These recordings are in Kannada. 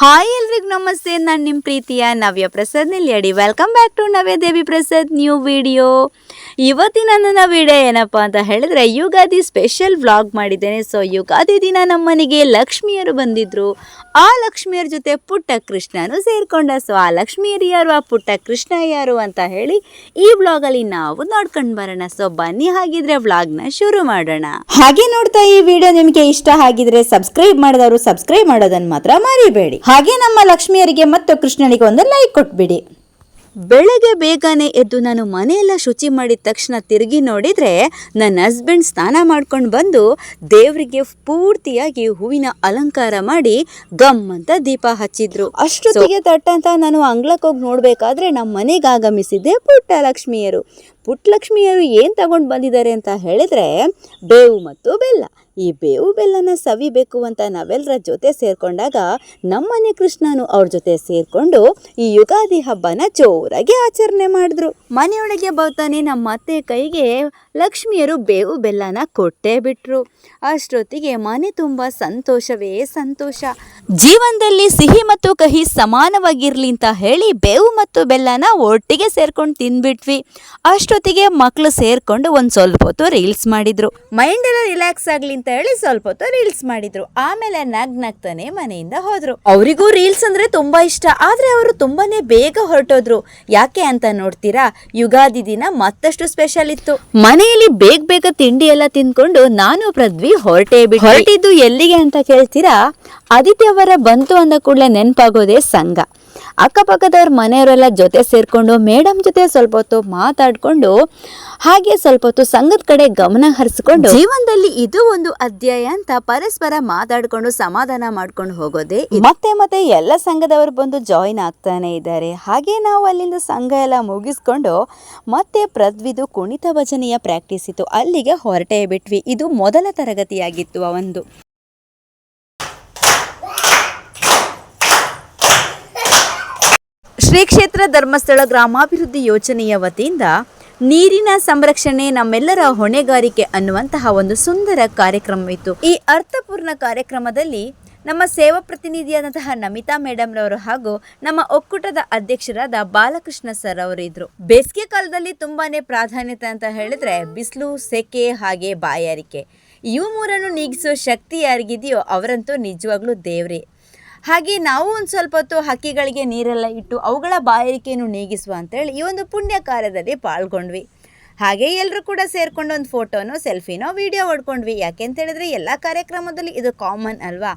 ಹಾಯ್ ಎಲ್ರಿಗೂ ನಮಸ್ತೆ, ನಾನು ನಿಮ್ಮ ಪ್ರೀತಿಯ Navya Prasad ನಿಲ್ಯಡಿ welcome back to Navya Devi Prasad new video ಇವತ್ತಿನ ನನ್ನ ವಿಡಿಯೋ ಏನಪ್ಪ ಅಂತ ಹೇಳಿದ್ರೆ, ಯುಗಾದಿ ಸ್ಪೆಷಲ್ ವ್ಲಾಗ್ ಮಾಡಿದ್ದೇನೆ. ಸೊ ಯುಗಾದಿ ದಿನ ನಮ್ಮನೆಗೆ ಲಕ್ಷ್ಮಿಯರು ಬಂದಿದ್ರು. ಆ ಲಕ್ಷ್ಮಿಯರ ಜೊತೆ ಪುಟ್ಟ ಕೃಷ್ಣನು ಸೇರ್ಕೊಂಡ. ಸೊ ಆ ಲಕ್ಷ್ಮಿಯರು ಯಾರು, ಆ ಪುಟ್ಟ ಕೃಷ್ಣ ಯಾರು ಅಂತ ಹೇಳಿ ಈ ವ್ಲಾಗಲ್ಲಿ ನಾವು ನೋಡ್ಕೊಂಡು ಬರೋಣ. ಸೊ ಬನ್ನಿ ಹಾಗಿದ್ರೆ ವ್ಲಾಗ್ನ ಶುರು ಮಾಡೋಣ. ಹಾಗೆ ನೋಡ್ತಾ ಈ ವಿಡಿಯೋ ನಿಮಗೆ ಇಷ್ಟ ಆಗಿದ್ರೆ ಸಬ್ಸ್ಕ್ರೈಬ್ ಮಾಡಿದವರು ಸಬ್ಸ್ಕ್ರೈಬ್ ಮಾಡೋದನ್ನ ಮಾತ್ರ ಮರಿಬೇಡಿ. ಹಾಗೆ ನಮ್ಮ ಲಕ್ಷ್ಮಿಯರಿಗೆ ಮತ್ತು ಕೃಷ್ಣನಿಗೆ ಒಂದು ಲೈಕ್ ಕೊಟ್ಬಿಡಿ. ಬೆಳಗ್ಗೆ ಬೇಗನೆ ಎದ್ದು ನಾನು ಮನೆಯೆಲ್ಲ ಶುಚಿ ಮಾಡಿದ ತಕ್ಷಣ ತಿರುಗಿ ನೋಡಿದರೆ ನನ್ನ ಹಸ್ಬೆಂಡ್ ಸ್ನಾನ ಮಾಡ್ಕೊಂಡು ಬಂದು ದೇವರಿಗೆ ಪೂರ್ತಿಯಾಗಿ ಹೂವಿನ ಅಲಂಕಾರ ಮಾಡಿ ಗಮ್ ಅಂತ ದೀಪ ಹಚ್ಚಿದ್ರು. ಅಷ್ಟೊತ್ತಿಗೆ ತಟ್ಟಂತ ನಾನು ಅಂಗ್ಳಕ್ಕೆ ಹೋಗಿ ನೋಡಬೇಕಾದ್ರೆ ನಮ್ಮ ಮನೆಗೆ ಆಗಮಿಸಿದ್ದೆ ಪುಟ್ಟ ಲಕ್ಷ್ಮಿಯರು ಪುಟ್ಟ ಲಕ್ಷ್ಮಿಯರು ಏನು ತಗೊಂಡು ಬಂದಿದ್ದಾರೆ ಅಂತ ಹೇಳಿದ್ರೆ ಬೇವು ಮತ್ತು ಬೆಲ್ಲ. ಈ ಬೇವು ಬೆಲ್ಲನ ಸವಿಬೇಕು ಅಂತ ನಾವೆಲ್ಲರ ಜೊತೆ ಸೇರಿಕೊಂಡಾಗ ನಮ್ಮನೆ ಕೃಷ್ಣನು ಅವ್ರ ಜೊತೆ ಸೇರಿಕೊಂಡು ಈ ಯುಗಾದಿ ಹಬ್ಬನ ಜೋರಾಗಿ ಆಚರಣೆ ಮಾಡಿದ್ರು. ಮನೆಯೊಳಗೆ ಬರ್ತಾನೆ ನಮ್ಮ ಅತ್ತೆ ಕೈಗೆ ಲಕ್ಷ್ಮಿಯರು ಬೇವು ಬೆಲ್ಲನ ಕೊಟ್ಟೇ ಬಿಟ್ರು. ಅಷ್ಟೊತ್ತಿಗೆ ಮನೆ ತುಂಬ ಸಂತೋಷವೇ ಸಂತೋಷ. ಜೀವನದಲ್ಲಿ ಸಿಹಿ ಮತ್ತು ಕಹಿ ಸಮಾನವಾಗಿರ್ಲಿ ಅಂತ ಹೇಳಿ ಬೇವು ಮತ್ತು ಬೆಲ್ಲನ ಒಟ್ಟಿಗೆ ಸೇರ್ಕೊಂಡು ತಿಂದ್ಬಿಟ್ವಿ ಅಷ್ಟೊತ್ತಿಗೆ ಮಕ್ಕಳು ಸೇರ್ಕೊಂಡು ಒಂದು ಸ್ವಲ್ಪ ಹೊತ್ತು ರೀಲ್ಸ್ ಮಾಡಿದ್ರು. ಮೈಂಡ್ ಎಲ್ಲ ರಿಲ್ಯಾಕ್ಸ್ ಆಗ್ಲಿ ಅಂತ ಹೇಳಿ ಸ್ವಲ್ಪ ಹೊತ್ತು ರೀಲ್ಸ್ ಮಾಡಿದ್ರು. ಆಮೇಲೆ ನಗ್ ನಗ್ತಾನೆ ಮನೆಯಿಂದ ಹೋದ್ರು. ಅವರಿಗೂ ರೀಲ್ಸ್ ಅಂದ್ರೆ ತುಂಬಾ ಇಷ್ಟ. ಆದ್ರೆ ಅವರು ತುಂಬಾನೇ ಬೇಗ ಹೊರಟೋದ್ರು. ಯಾಕೆ ಅಂತ ನೋಡ್ತೀರಾ? ಯುಗಾದಿ ದಿನ ಮತ್ತಷ್ಟು ಸ್ಪೆಷಲ್ ಇತ್ತು. ಮನೆಯಲ್ಲಿ ಬೇಗ ಬೇಗ ತಿಂಡಿ ಎಲ್ಲ ತಿನ್ಕೊಂಡು ನಾನು ಪೃಥ್ವಿ ಹೊರಟೇ ಬಿಟ್ಟು ಹೊರಟಿದ್ದು ಎಲ್ಲಿಗೆ ಅಂತ ಕೇಳ್ತೀರಾ? ಆದಿತ್ಯವರ ಬಂತು ಅಂದ ಕೂಡಲೇ ನೆನಪಾಗೋದೇ ಸಂಘ. ಅಕ್ಕಪಕ್ಕದವ್ರ ಮನೆಯವರೆಲ್ಲ ಜೊತೆ ಸೇರಿಕೊಂಡು ಮೇಡಮ್ ಜೊತೆ ಸ್ವಲ್ಪ ಹೊತ್ತು ಮಾತಾಡ್ಕೊಂಡು ಹಾಗೆ ಸ್ವಲ್ಪ ಹೊತ್ತು ಸಂಘದ ಕಡೆ ಗಮನ ಹರಿಸ್ಕೊಂಡು ಜೀವನದಲ್ಲಿ ಇದು ಒಂದು ಅಧ್ಯಾಯ ಅಂತ ಪರಸ್ಪರ ಮಾತಾಡ್ಕೊಂಡು ಸಮಾಧಾನ ಮಾಡ್ಕೊಂಡು ಹೋಗೋದೇ ಮತ್ತೆ ಮತ್ತೆ ಎಲ್ಲ ಸಂಘದವರು ಬಂದು ಜಾಯಿನ್ ಆಗ್ತಾನೆ ಇದ್ದಾರೆ. ಹಾಗೆ ನಾವು ಅಲ್ಲಿಂದ ಸಂಘ ಎಲ್ಲ ಮುಗಿಸ್ಕೊಂಡು ಮತ್ತೆ ಪ್ರದ್ವಿದು ಕುಣಿತ ಭಜನೆಯ ಪ್ರಾಕ್ಟೀಸ್ ಇತ್ತು. ಅಲ್ಲಿಗೆ ಹೊರಟೇ ಬಿಟ್ವಿ. ಇದು ಮೊದಲ ತರಗತಿಯಾಗಿತ್ತು ಆ ಒಂದು. ಶ್ರೀ ಕ್ಷೇತ್ರ ಧರ್ಮಸ್ಥಳ ಗ್ರಾಮಾಭಿವೃದ್ಧಿ ಯೋಜನೆಯ ವತಿಯಿಂದ ನೀರಿನ ಸಂರಕ್ಷಣೆ ನಮ್ಮೆಲ್ಲರ ಹೊಣೆಗಾರಿಕೆ ಅನ್ನುವಂತಹ ಒಂದು ಸುಂದರ ಕಾರ್ಯಕ್ರಮವಿತ್ತು ಈ ಅರ್ಥಪೂರ್ಣ ಕಾರ್ಯಕ್ರಮದಲ್ಲಿ ನಮ್ಮ ಸೇವಾ ಪ್ರತಿನಿಧಿಯಾದಂತಹ ನಮಿತಾ ಮೇಡಮ್ ರವರು ಹಾಗೂ ನಮ್ಮ ಒಕ್ಕೂಟದ ಅಧ್ಯಕ್ಷರಾದ ಬಾಲಕೃಷ್ಣ ಸರ್ ಅವರು ಇದ್ರು. ಬೇಸಿಗೆ ಕಾಲದಲ್ಲಿ ತುಂಬಾನೇ ಪ್ರಾಧಾನ್ಯತೆ ಅಂತ ಹೇಳಿದ್ರೆ ಬಿಸಿಲು, ಸೆಕೆ ಹಾಗೆ ಬಾಯಾರಿಕೆ. ಇವು ಮೂರನ್ನು ನೀಗಿಸೋ ಶಕ್ತಿ ಯಾರಿಗಿದೆಯೋ ಅವರಂತೂ ನಿಜವಾಗ್ಲೂ ದೇವ್ರೇ. ಹಾಗೆ ನಾವು ಒಂದು ಸ್ವಲ್ಪ ಹೊತ್ತು ಹಕ್ಕಿಗಳಿಗೆ ನೀರೆಲ್ಲ ಇಟ್ಟು ಅವುಗಳ ಬಾಯಾರಿಕೆಯನ್ನು ನೀಗಿಸುವ ಅಂತೇಳಿ ಈ ಒಂದು ಪುಣ್ಯ ಕಾರ್ಯದಲ್ಲಿ ಪಾಲ್ಗೊಂಡ್ವಿ. ಹಾಗೆ ಎಲ್ಲರೂ ಕೂಡ ಸೇರಿಕೊಂಡು ಒಂದು ಫೋಟೋನೋ ಸೆಲ್ಫಿನೋ ವಿಡಿಯೋ ಹೊಡ್ಕೊಂಡ್ವಿ. ಯಾಕೆ ಅಂತ ಹೇಳಿದ್ರೆ ಎಲ್ಲ ಕಾರ್ಯಕ್ರಮದಲ್ಲಿ ಇದು ಕಾಮನ್ ಅಲ್ವಾ?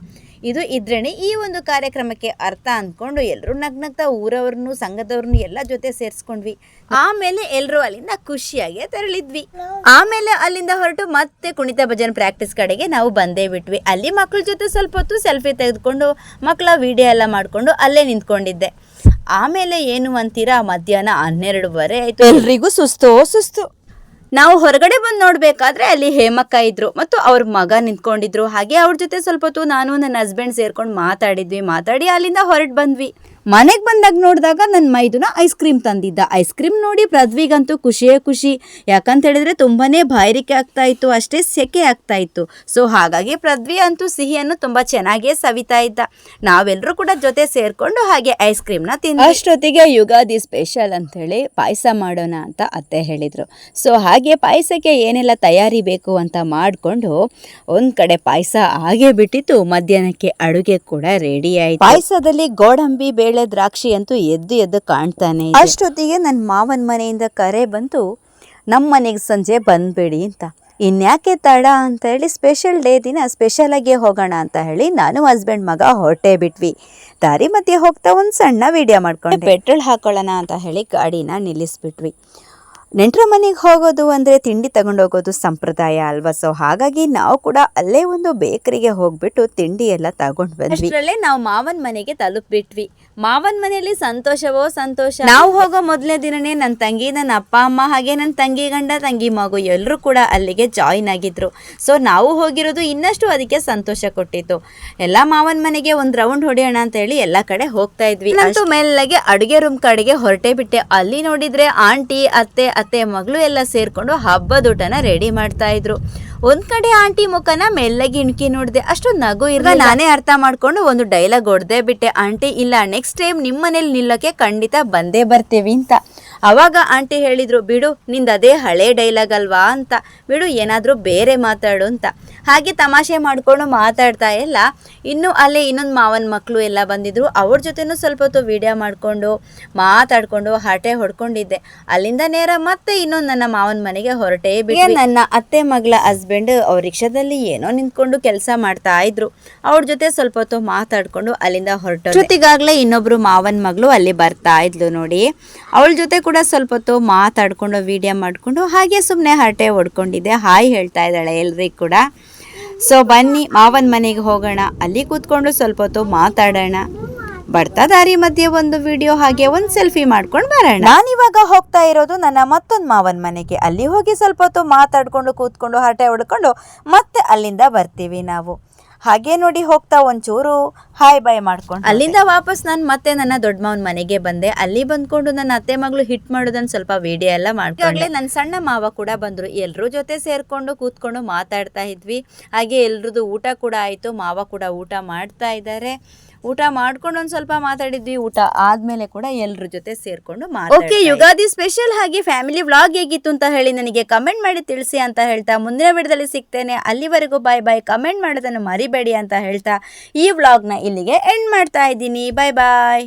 ಇದು ಇದ್ರೇನೆ ಈ ಒಂದು ಕಾರ್ಯಕ್ರಮಕ್ಕೆ ಅರ್ಥ ಅಂದ್ಕೊಂಡು ಎಲ್ಲರೂ ನಗ್ನಗ್ತಾ ಊರವ್ರನ್ನು ಸಂಘದವ್ರನ್ನು ಎಲ್ಲ ಜೊತೆ ಸೇರಿಸ್ಕೊಂಡ್ವಿ. ಆಮೇಲೆ ಎಲ್ಲರೂ ಅಲ್ಲಿಂದ ಖುಷಿಯಾಗಿ ತೆರಳಿದ್ವಿ. ಆಮೇಲೆ ಅಲ್ಲಿಂದ ಹೊರಟು ಮತ್ತೆ ಕುಣಿತ ಭಜನ್ ಪ್ರಾಕ್ಟೀಸ್ ಕಡೆಗೆ ನಾವು ಬಂದೇ ಬಿಟ್ವಿ. ಅಲ್ಲಿ ಮಕ್ಕಳ ಜೊತೆ ಸ್ವಲ್ಪ ಹೊತ್ತು ಸೆಲ್ಫಿ ತೆಗೆದುಕೊಂಡು ಮಕ್ಕಳ ವಿಡಿಯೋ ಎಲ್ಲ ಮಾಡಿಕೊಂಡು ಅಲ್ಲೇ ನಿಂತ್ಕೊಂಡಿದ್ದೆ. ಆಮೇಲೆ ಏನು ಅಂತೀರಾ ಮಧ್ಯಾಹ್ನ ಹನ್ನೆರಡುವರೆ ಆಯ್ತು. ಎಲ್ರಿಗೂ ಸುಸ್ತು ಸುಸ್ತು. ನಾವು ಹೊರಗಡೆ ಬಂದು ನೋಡಬೇಕಾದ್ರೆ ಅಲ್ಲಿ ಹೇಮಕ್ಕ ಇದ್ರು ಮತ್ತು ಅವ್ರ ಮಗ ನಿಂತ್ಕೊಂಡಿದ್ರು. ಹಾಗೆ ಅವ್ರ ಜೊತೆ ಸ್ವಲ್ಪ ಹೊತ್ತು ನಾನು ನನ್ನ ಹಸ್ಬೆಂಡ್ ಸೇರ್ಕೊಂಡು ಮಾತಾಡಿದ್ವಿ. ಮಾತಾಡಿ ಅಲ್ಲಿಂದ ಹೊರಟು ಬಂದ್ವಿ. ಮನೆಗೆ ಬಂದಾಗ ನೋಡಿದಾಗ ನನ್ನ ಮೈದುನ ಐಸ್ ಕ್ರೀಮ್ ತಂದಿದ್ದ. ಐಸ್ ಕ್ರೀಮ್ ನೋಡಿ ಪೃಥ್ವಿಗಂತೂ ಖುಷಿಯೇ ಖುಷಿ. ಯಾಕಂತ ಹೇಳಿದ್ರೆ ತುಂಬಾನೇ ಬಾಯಾರಿಕೆ ಆಗ್ತಾ ಇತ್ತು ಅಷ್ಟೇ ಸೆಕೆ ಆಗ್ತಾ ಇತ್ತು. ಸೊ ಹಾಗಾಗಿ ಪೃಥ್ವಿ ಅಂತೂ ಸಿಹಿಯನ್ನು ತುಂಬಾ ಚೆನ್ನಾಗಿಯೇ ಸವಿತಾ ಇದ್ದ. ನಾವೆಲ್ಲರೂ ಕೂಡ ಜೊತೆ ಸೇರ್ಕೊಂಡು ಹಾಗೆ ಐಸ್ ಕ್ರೀಮ್ನ ತಿಂದ ಅಷ್ಟೊತ್ತಿಗೆ ಯುಗಾದಿ ಸ್ಪೆಷಲ್ ಅಂತ ಹೇಳಿ ಪಾಯಸ ಮಾಡೋಣ ಅಂತ ಅತ್ತೆ ಹೇಳಿದ್ರು. ಸೊ ಹಾಗೆ ಪಾಯಸಕ್ಕೆ ಏನೆಲ್ಲ ತಯಾರಿ ಬೇಕು ಅಂತ ಮಾಡಿಕೊಂಡು ಒಂದ್ ಕಡೆ ಪಾಯಸ ಹಾಗೆ ಬಿಟ್ಟಿತ್ತು. ಮಧ್ಯಾಹ್ನಕ್ಕೆ ಅಡುಗೆ ಕೂಡ ರೆಡಿ ಆಯ್ತು. ಪಾಯಸದಲ್ಲಿ ಗೋಡಂಬಿ ಬೇಳೆ ದ್ರಾಕ್ಷಿ ಅಂತೂ ಎದ್ದು ಎದ್ದು ಕಾಣ್ತಾನೆ. ಅಷ್ಟೊತ್ತಿಗೆ ನನ್ನ ಮಾವನ ಮನೆಯಿಂದ ಕರೆ ಬಂತು ನಮ್ಮ ಮನೆಗೆ ಸಂಜೆ ಬಂದ್ಬೇಡಿ ಅಂತ. ಇನ್ಯಾಕೆ ತಡ ಅಂತ ಹೇಳಿ ಸ್ಪೆಷಲ್ ಡೇ ದಿನ ಸ್ಪೆಷಲ್ ಆಗಿ ಹೋಗೋಣ ಅಂತ ಹೇಳಿ ನಾನು ಹಸ್ಬೆಂಡ್ ಮಗ ಹೊರಟೇ ಬಿಟ್ವಿ. ದಾರಿ ಮಧ್ಯೆ ಹೋಗ್ತಾ ಒಂದು ಸಣ್ಣ ವಿಡಿಯೋ ಮಾಡ್ಕೊಂಡು. ಪೆಟ್ರೋಲ್ ಹಾಕೊಳ್ಳೋಣ ಅಂತ ಹೇಳಿ ಗಾಡಿನ ನಿಲ್ಲಿಸ್ಬಿಟ್ವಿ. ನೆಂಟರ ಮನೆಗೆ ಹೋಗೋದು ಅಂದರೆ ತಿಂಡಿ ತಗೊಂಡೋಗೋದು ಸಂಪ್ರದಾಯ ಅಲ್ವಾ? ಸೊ ಹಾಗಾಗಿ ನಾವು ಕೂಡ ಅಲ್ಲೇ ಒಂದು ಬೇಕರಿಗೆ ಹೋಗ್ಬಿಟ್ಟು ತಿಂಡಿ ಎಲ್ಲ ತಗೊಂಡು ಬಂದ್ವಿ. ಅಷ್ಟರಲ್ಲೇ ನಾವು ಮಾವನ್ ಮನೆಗೆ ತಲುಪಿಬಿಟ್ವಿ. ಮಾವನ್ ಮನೆಯಲ್ಲಿ ಸಂತೋಷವೋ ಸಂತೋಷ? ನಾವು ಹೋಗೋ ಮೊದಲನೇ ದಿನನೇ ನನ್ನ ತಂಗಿ ನನ್ನ ಅಪ್ಪ ಅಮ್ಮ ಹಾಗೆ ನನ್ನ ತಂಗಿ ಗಂಡ ತಂಗಿ ಮಗು ಎಲ್ಲರೂ ಕೂಡ ಅಲ್ಲಿಗೆ ಜಾಯಿನ್ ಆಗಿದ್ರು. ಸೊ ನಾವು ಹೋಗಿರೋದು ಇನ್ನಷ್ಟು ಅದಕ್ಕೆ ಸಂತೋಷ ಕೊಟ್ಟಿತ್ತು. ಎಲ್ಲ ಮಾವನ್ ಮನೆಗೆ ಒಂದು ರೌಂಡ್ ಹೊಡೆಯೋಣ ಅಂತ ಹೇಳಿ ಎಲ್ಲ ಕಡೆ ಹೋಗ್ತಾ ಇದ್ವಿ. ಅಂತೂ ಅಡುಗೆ ರೂಮ್ ಕಡೆಗೆ ಹೊರಟೆ ಬಿಟ್ಟೆ. ಅಲ್ಲಿ ನೋಡಿದ್ರೆ ಆಂಟಿ ಅತ್ತೆ ಅತ್ತೆ ಮಗಳು ಎಲ್ಲ ಸೇರ್ಕೊಂಡು ಹಬ್ಬದ ಊಟನ ರೆಡಿ ಮಾಡ್ತಾ ಇದ್ರು. ಒಂದ್ ಕಡೆ ಆಂಟಿ ಮುಖನ ಮೆಲ್ಲಗೆ ಇಣುಕಿ ನೋಡಿದೆ ಅಷ್ಟೊಂದು ನಗು ಇರ್ಗ ನಾನೇ ಅರ್ಥ ಮಾಡ್ಕೊಂಡು ಒಂದು ಡೈಲಾಗ್ ಹೊಡೆದೇ ಬಿಟ್ಟೆ. ಆಂಟಿ ಇಲ್ಲ ನೆಕ್ಸ್ಟ್ ಟೈಮ್ ನಿಮ್ಮನೇಲಿ ನಿಲ್ಲಕ್ಕೆ ಖಂಡಿತ ಬಂದೇ ಬರ್ತೀವಿ ಅಂತ. ಅವಾಗ ಆಂಟಿ ಹೇಳಿದ್ರು ಬಿಡು ನಿಂದ ಅದೇ ಹಳೆ ಡೈಲಾಗ್ ಅಲ್ವಾ ಅಂತ. ಬಿಡು ಏನಾದರೂ ಬೇರೆ ಮಾತಾಡು ಅಂತ. ಹಾಗೆ ತಮಾಷೆ ಮಾಡ್ಕೊಂಡು ಮಾತಾಡ್ತಾ ಇಲ್ಲ ಇನ್ನು ಅಲ್ಲೇ ಇನ್ನೊಂದು ಮಾವನ ಮಕ್ಕಳು ಎಲ್ಲ ಬಂದಿದ್ರು. ಅವ್ರ ಜೊತೆನೂ ಸ್ವಲ್ಪ ಹೊತ್ತು ವಿಡಿಯೋ ಮಾಡಿಕೊಂಡು ಮಾತಾಡ್ಕೊಂಡು ಹರಟೆ ಹೊಡ್ಕೊಂಡಿದ್ದೆ. ಅಲ್ಲಿಂದ ನೇರ ಮತ್ತೆ ಇನ್ನೊಂದು ನನ್ನ ಮಾವನ ಮನೆಗೆ ಹೊರಟೇ ಬಿಡಿ ನನ್ನ ಅತ್ತೆ ಮಗಳ ಹಸ್ಬೆಂಡ್ ಅವ್ರ ರಿಕ್ಷಾದಲ್ಲಿ ಏನೋ ನಿಂತ್ಕೊಂಡು ಕೆಲಸ ಮಾಡ್ತಾ ಇದ್ರು. ಅವ್ರ ಜೊತೆ ಸ್ವಲ್ಪ ಹೊತ್ತು ಮಾತಾಡ್ಕೊಂಡು ಅಲ್ಲಿಂದ ಹೊರಟು ಜೊತೆಗಾಗ್ಲೇ ಇನ್ನೊಬ್ರು ಮಾವನ ಮಗಳು ಅಲ್ಲಿ ಬರ್ತಾ ಇದ್ಲು ನೋಡಿ. ಅವಳ ಜೊತೆ ಕೂಡ ಸ್ವಲ್ಪ ಹೊತ್ತು ಮಾತಾಡ್ಕೊಂಡು ವಿಡಿಯೋ ಮಾಡಿಕೊಂಡು ಹಾಗೆ ಸುಮ್ಮನೆ ಹರಟೆ ಹೊಡ್ಕೊಂಡಿದ್ದೆ. ಹಾಯ್ ಹೇಳ್ತಾ ಇದ್ದಾಳೆ ಎಲ್ರಿಗೂ ಕೂಡ. ಸೊ ಬನ್ನಿ, ಮಾವನ ಮನೆಗೆ ಹೋಗೋಣ. ಅಲ್ಲಿ ಕೂತ್ಕೊಂಡು ಸ್ವಲ್ಪ ಹೊತ್ತು ಮಾತಾಡೋಣ. ಬರ್ತಾ ದಾರಿ ಮಧ್ಯೆ ಒಂದು ವಿಡಿಯೋ ಹಾಗೆ ಒಂದು ಸೆಲ್ಫಿ ಮಾಡ್ಕೊಂಡು ಬರೋಣ. ನಾನಿವಾಗ ಹೋಗ್ತಾ ಇರೋದು ನನ್ನ ಮತ್ತೊಂದು ಮಾವನ ಮನೆಗೆ. ಅಲ್ಲಿ ಹೋಗಿ ಸ್ವಲ್ಪ ಹೊತ್ತು ಮಾತಾಡಿಕೊಂಡು, ಕೂತ್ಕೊಂಡು, ಹರಟೆ ಹೊಡ್ಕೊಂಡು ಮತ್ತೆ ಅಲ್ಲಿಂದ ಬರ್ತೀವಿ ನಾವು. ಹಾಗೆ ನೋಡಿ ಹೋಗ್ತಾ ಒಂಚೂರು ಹಾಯ್ ಬಾಯ್ ಮಾಡ್ಕೊಂಡು ಅಲ್ಲಿಂದ ವಾಪಸ್ ನಾನು ಮತ್ತೆ ನನ್ನ ದೊಡ್ಡ ಮಾವನ ಮನೆಗೆ ಬಂದೆ. ಅಲ್ಲಿ ಬಂದ್ಕೊಂಡು ನನ್ನ ಅತ್ತೆ ಮಗಳು ಹಿಟ್ ಮಾಡೋದನ್ನ ಸ್ವಲ್ಪ ವಿಡಿಯೋ ಎಲ್ಲ ಮಾಡ್ಕೊಂಡ್ಲೆ ನನ್ನ ಸಣ್ಣ ಮಾವ ಕೂಡ ಬಂದ್ರು. ಎಲ್ಲರೂ ಜೊತೆ ಸೇರ್ಕೊಂಡು ಕೂತ್ಕೊಂಡು ಮಾತಾಡ್ತಾ ಇದ್ವಿ. ಹಾಗೆ ಎಲ್ರದ್ದು ಊಟ ಕೂಡ ಆಯ್ತು. ಮಾವ ಕೂಡ ಊಟ ಮಾಡ್ತಾ ಇದ್ದಾರೆ. ಊಟ ಮಾಡ್ಕೊಂಡು ಒಂದು ಸ್ವಲ್ಪ ಮಾತಾಡಿದ್ವಿ ಊಟ ಆದ್ಮೇಲೆ ಕೂಡ ಎಲ್ರ ಜೊತೆ ಸೇರ್ಕೊಂಡು ಓಕೆ ಯುಗಾದಿ ಸ್ಪೆಷಲ್ ಹಾಗೆ ಫ್ಯಾಮಿಲಿ ವ್ಲಾಗ್ ಹೇಗಿತ್ತು ಅಂತ ಹೇಳಿ ನನಗೆ ಕಮೆಂಟ್ ಮಾಡಿ ತಿಳಿಸಿ ಅಂತ ಹೇಳ್ತಾ ಮುಂದಿನ ವಿಡಿಯೋದಲ್ಲಿ ಸಿಗ್ತೇನೆ. ಅಲ್ಲಿವರೆಗೂ ಬಾಯ್ ಬಾಯ್ ಕಮೆಂಟ್ ಮಾಡೋದನ್ನು ಮರಿಬೇಡಿ ಅಂತ ಹೇಳ್ತಾ ಈ ವ್ಲಾಗ್ನ ಇಲ್ಲಿಗೆ ಎಂಡ್ ಮಾಡ್ತಾ ಇದ್ದೀನಿ. ಬಾಯ್ ಬಾಯ್